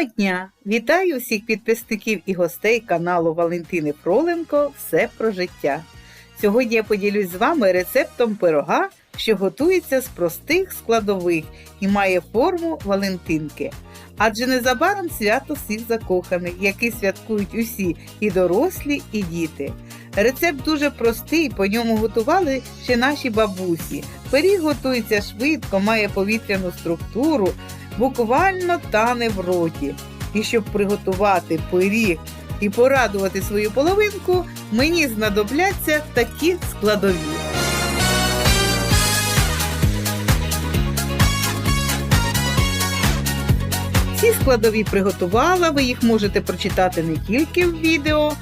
Доброго дня! Вітаю всіх підписників і гостей каналу Валентини Фроленко Все про життя. Сьогодні я поділюсь з вами рецептом пирога, що готується з простих складових і має форму Валентинки. Адже незабаром свято всіх закоханих, які святкують усі і дорослі, і діти. Рецепт дуже простий, по ньому готували ще наші бабусі. Пиріг готується швидко, має повітряну структуру, буквально тане в роті. І щоб приготувати пиріг і порадувати свою половинку, мені знадобляться такі складові. Ці складові приготувала, ви їх можете прочитати не тільки в відео,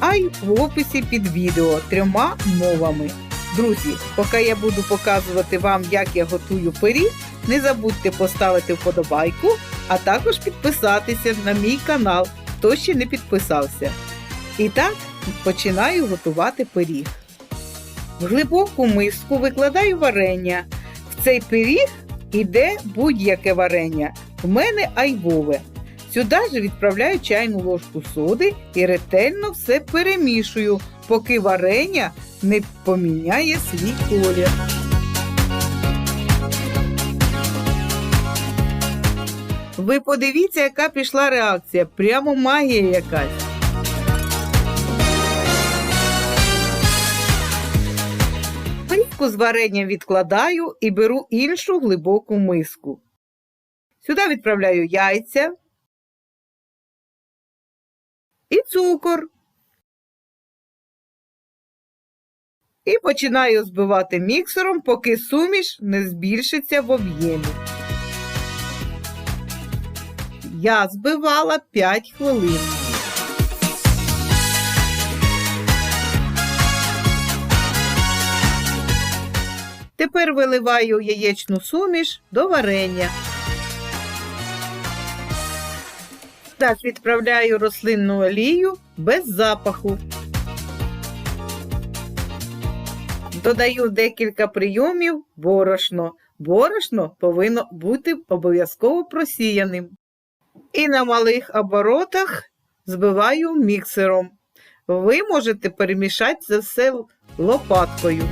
а й в описі під відео трьома мовами. Друзі, поки я буду показувати вам, як я готую пиріг, не забудьте поставити вподобайку, а також підписатися на мій канал, хто ще не підписався. І так, починаю готувати пиріг. В глибоку миску викладаю варення. В цей пиріг іде будь-яке варення. В мене айвове. Сюди ж відправляю чайну ложку соди і ретельно все перемішую, поки варення не поміняє свій колір. Ви подивіться, яка пішла реакція. Прямо магія якась. Плівку з варенням відкладаю і беру іншу глибоку миску. Сюди відправляю яйця і цукор. І починаю збивати міксером, поки суміш не збільшиться в об'ємі. Я збивала 5 хвилин. Тепер виливаю яєчну суміш до варення. Так відправляю рослинну олію без запаху. Додаю декілька прийомів борошно. Борошно повинно бути обов'язково просіяним. І на малих оборотах збиваю міксером. Ви можете перемішати це все лопаткою.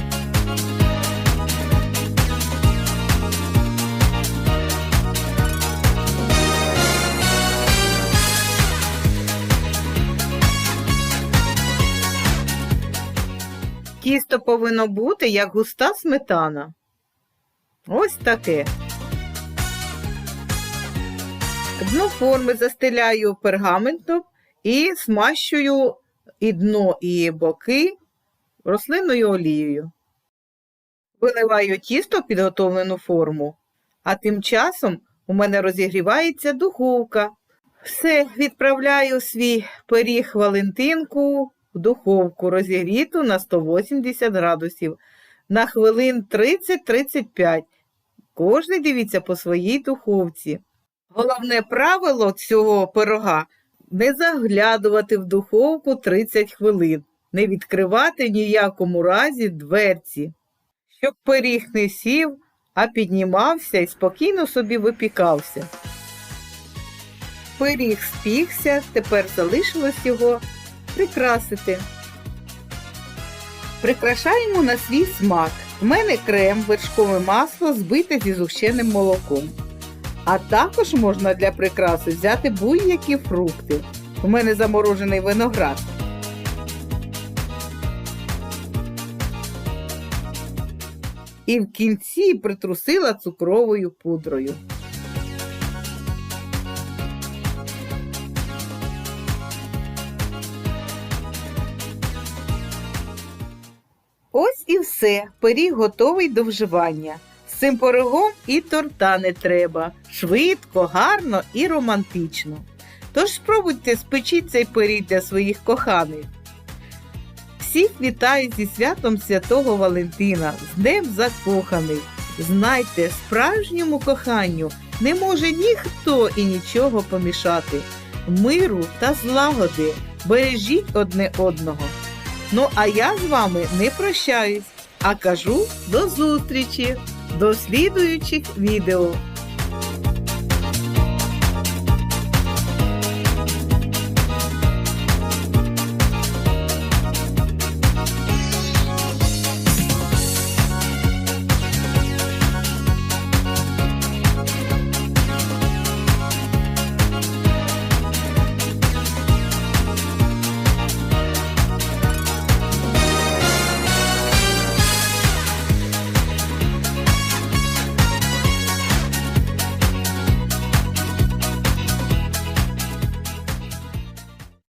Тісто повинно бути як густа сметана. Ось таке. Дно форми застеляю пергаментом і смащую і дно, і боки рослинною олією. Виливаю тісто в підготовлену форму, а тим часом у мене розігрівається духовка. Все, відправляю свій пиріг Валентинку в духовку розігріту на 180 градусів на хвилин 30-35. Кожний дивіться по своїй духовці. Головне правило цього пирога не заглядувати в духовку 30 хвилин, не відкривати ні в якому разі дверці, щоб пиріг не сів, а піднімався і спокійно собі випікався. Пиріг спікся, тепер залишилось його прикрасити. Прикрашаємо на свій смак. У мене крем, вершкове масло збите зі згущеним молоком. А також можна для прикраси взяти будь-які фрукти. У мене заморожений виноград. І в кінці притрусила цукровою пудрою. Ось і все. Пиріг готовий до вживання. З цим пирогом і торта не треба. Швидко, гарно і романтично. Тож спробуйте спечіть цей пиріг для своїх коханих. Всіх вітаю зі святом Святого Валентина, з Днем Закоханих. Знайте, справжньому коханню не може ніхто і нічого помішати. Миру та злагоди бережіть одне одного. Ну а я з вами не прощаюсь, а кажу до зустрічі, до слідуючих відео.